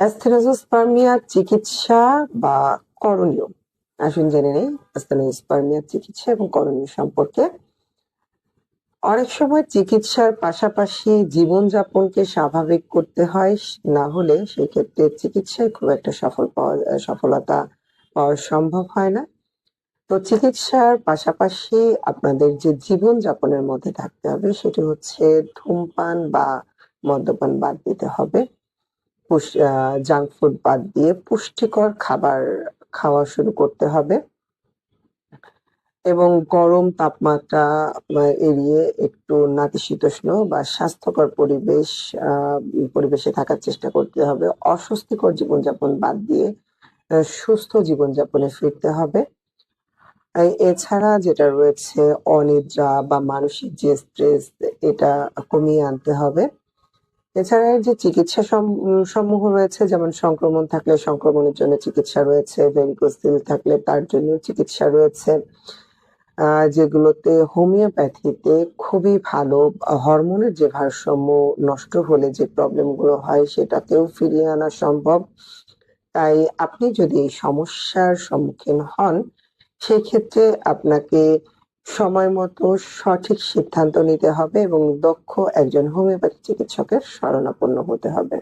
অ্যাস্থেনোজোস্পার্মিয়ার চিকিৎসা বা করণীয়? আসুন জেনে নেই। অ্যাস্থেনোজোস্পার্মিয়ার চিকিৎসা এবং করণীয় সম্পর্কে। অনেক সময় চিকিৎসার পাশাপাশি জীবনযাপনকে স্বাভাবিক করতে হয়, না হলে সেই ক্ষেত্রে চিকিৎসায় খুব একটা সফল পাওয়া, সফলতা পাওয়া সম্ভব হয় না। তো চিকিৎসার পাশাপাশি আপনাদের যে জীবনযাপনের মধ্যে থাকতে হবে, সেটি হচ্ছে ধূমপান বা মদ্যপান বাদ দিতে হবে। জাঙ্ক ফুড বাদ দিয়ে পুষ্টিকর খাবার খাওয়া শুরু করতে হবে। এবং গরম তাপমাত্রা এড়িয়ে একটু নাতিশীতোষ্ণ বা স্বাস্থ্যকর পরিবেশ পরিবেশে থাকার চেষ্টা করতে হবে। অস্বস্তিকর জীবনযাপন বাদ দিয়ে সুস্থ জীবনযাপনে ফিরতে হবে। এছাড়া যেটা রয়েছে, অনিদ্রা বা মানসিক যে স্ট্রেস এটা কমিয়ে আনতে হবে। এছাড়া যে চিকিৎসা সমূহ রয়েছে, যেমন সংক্রমণ থাকলে সংক্রমণের জন্য চিকিৎসা রয়েছে, ভেরিকোসিল থাকলে তার জন্য চিকিৎসা রয়েছে যেগুলোতে হোমিওপ্যাথিতে খুবই ভালো হরমোনের যে ভারসাম্য নষ্ট হলে যে প্রবলেমগুলো হয় সেটাকেও ফিরিয়ে আনা সম্ভব। তাই আপনি যদি এই সমস্যার সম্মুখীন হন, সেক্ষেত্রে আপনাকে সময় মতো সঠিক সিদ্ধান্ত নিতে হবে এবং দক্ষ একজন হোমিওপ্যাথি চিকিৎসকের শরণাপন্ন হতে হবে।